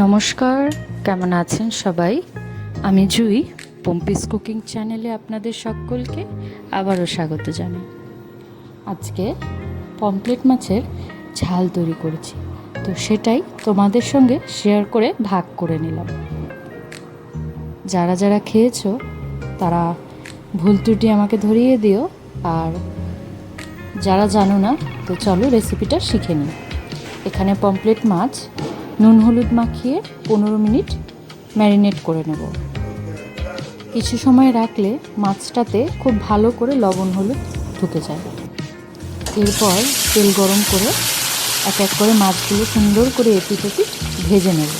নমস্কার, কেমন আছেন সবাই? আমি জুই, পম্পিস কুকিং চ্যানেলে আপনাদের সকলকে আবারও স্বাগত জানাই। আজকে পমপ্লেট মাছের ঝাল তৈরি করেছি, তো সেটাই তোমাদের সঙ্গে শেয়ার করে ভাগ করে নিলাম। যারা যারা খেয়েছো, তারা ভুল ত্রুটি আমাকে ধরিয়ে দিও, আর যারা জানো না, তো চলো রেসিপিটা শিখে নিই। এখানে পমপ্লেট মাছ নুন হলুদ মাখিয়ে পনেরো মিনিট ম্যারিনেট করে নেব। কিছু সময় রাখলে মাছটাতে খুব ভালো করে লবণ হলুদ ঢুকে যায়। এরপর তেল গরম করে এক এক করে মাছগুলো সুন্দর করে এপিট এপিট ভেজে নেব।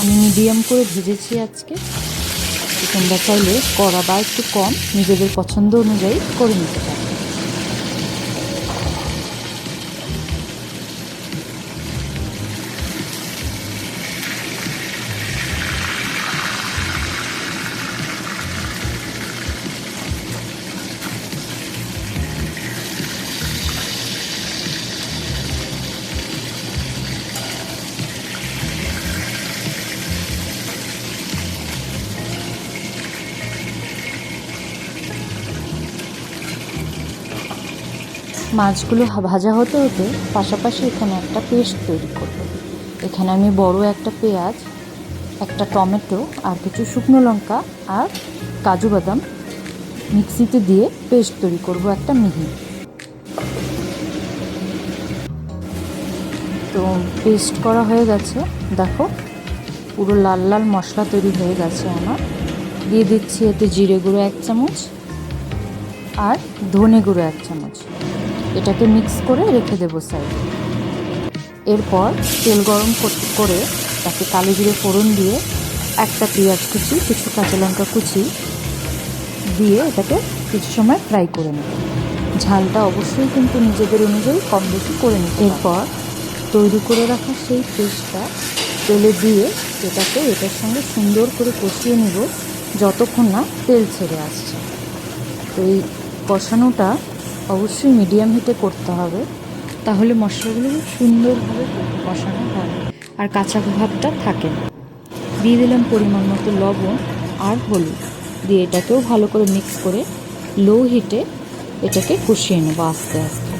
আমি মিডিয়াম করে ভেজেছি আজকে। তোমরা চাইলে কড়া বা একটু কম, নিজেদের পছন্দ অনুযায়ী করে নিতে পারো। মাছগুলো ভাজা হতে হতে পাশাপাশি এখানে একটা পেস্ট তৈরি করব। এখানে আমি বড় একটা পেঁয়াজ, একটা টমেটো আর কিছু শুকনো লঙ্কা আর কাজু বাদাম মিক্সিতে দিয়ে পেস্ট তৈরি করব একটা মিহি। তো পেস্ট করা হয়ে গেছে। দেখো, পুরো লাল লাল মশলা তৈরি হয়ে গেছে আমার। দিয়ে দিচ্ছি এতে জিরে গুঁড়ো এক চামচ আর ধনে গুঁড়ো এক চামচ। এটাকে মিক্স করে রেখে দেবো সাইডে এরপর তেল গরম কর- তাকে কালো জিরে ফোড়ন দিয়ে একটা পেঁয়াজ কুচি, কিছু কাঁচা লঙ্কা কুচি দিয়ে এটাকে কিছু সময় ফ্রাই করে নেব। ঝালটা অবশ্যই কিন্তু নিজেদের অনুযায়ী কম বেশি করে নিতে এরপর তৈরি করে রাখা সেই পেস্টটা তেলে দিয়ে এটাকে এটার সঙ্গে সুন্দর করে কষিয়ে নেব, যতক্ষণ না তেল ছেড়ে আসছে। তো এই কষানোটা অবশ্যই মিডিয়াম হিটে করতে হবে। তাহলে মশলাগুলো খুব সুন্দরভাবে কষানো হয়। আর কাঁচা ভাবটা থাকে দিয়ে দিলাম পরিমাণ মতো লবণ আর হলুদ। দিয়ে এটাকেও ভালো করে মিক্স করে লো হিটে এটাকে কষিয়ে নেব আস্তে আস্তে।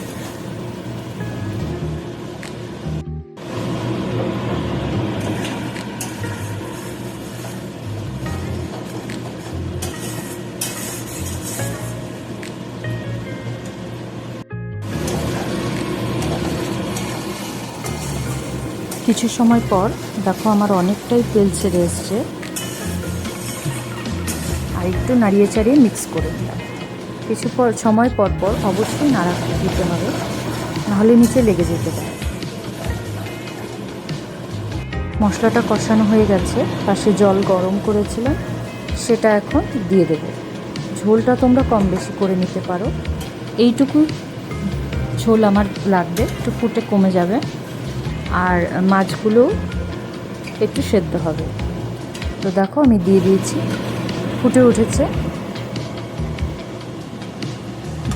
কিছু সময় পর দেখো আমার অনেকটাই তেল ছেড়ে এসছে। আর একটু নাড়িয়ে চাড়িয়ে মিক্স করে দিলাম কিছু পর, সময় পর পর অবশ্যই নাড়া দিতে হবে, নাহলে নিচে লেগে যেতে পারে। মশলাটা কষানো হয়ে গেছে, পাশে জল গরম করেছিলাম, সেটা এখন দিয়ে দেব। ঝোলটা তোমরা কম বেশি করে নিতে পারো। এইটুকু ঝোল আমার লাগবে, একটু ফুটে কমে যাবে। আর মাছগুলো একটু সেদ্ধ হবে। তো দেখো, আমি দিয়ে দিয়েছি। ফুটে উঠেছে।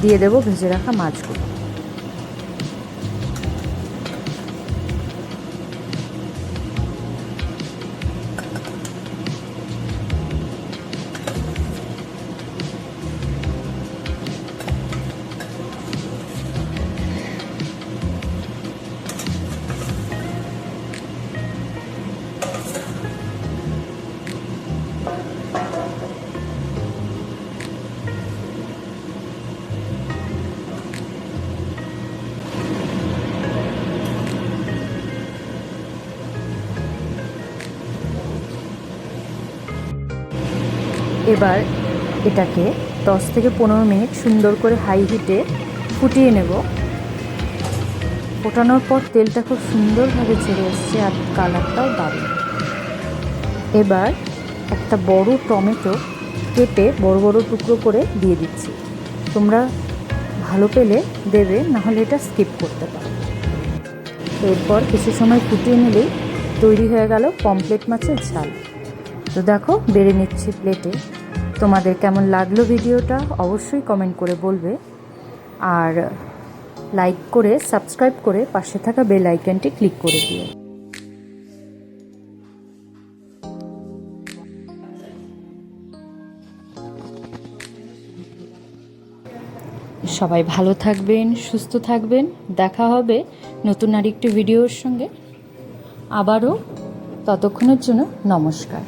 দিয়ে দেবো ভেজে রাখা মাছগুলো। এবার এটাকে দশ থেকে পনেরো মিনিট সুন্দর করে হাই হিটে ফুটিয়ে নেব। ফোটানোর পর তেলটা খুব সুন্দরভাবে ছেড়ে এসছে আর কালারটাও দারুণ। এবার একটা বড় টমেটো কেটে বড় বড় টুকরো করে দিয়ে দিচ্ছি। তোমরা ভালো পেলে দেবে, নাহলে এটা স্কিপ করতে পারো। এরপর কিছু সময় ফুটিয়ে নিলেই তৈরি হয়ে গেল পমপ্লেট মাছের ঝাল। তো দেখো, বেড়ে নিচ্ছি প্লেটে তোমাদের কেমন লাগল ভিডিওটা অবশ্যই কমেন্ট করে বলবে। আর লাইক করে সাবস্ক্রাইব করে পাশে থাকা বেল আইকনটি ক্লিক করে দিও। সবাই ভালো থাকবেন, সুস্থ থাকবেন। দেখা হবে নতুন আরেকটি ভিডিওর সঙ্গে। আবারও ততক্ষণের জন্য নমস্কার।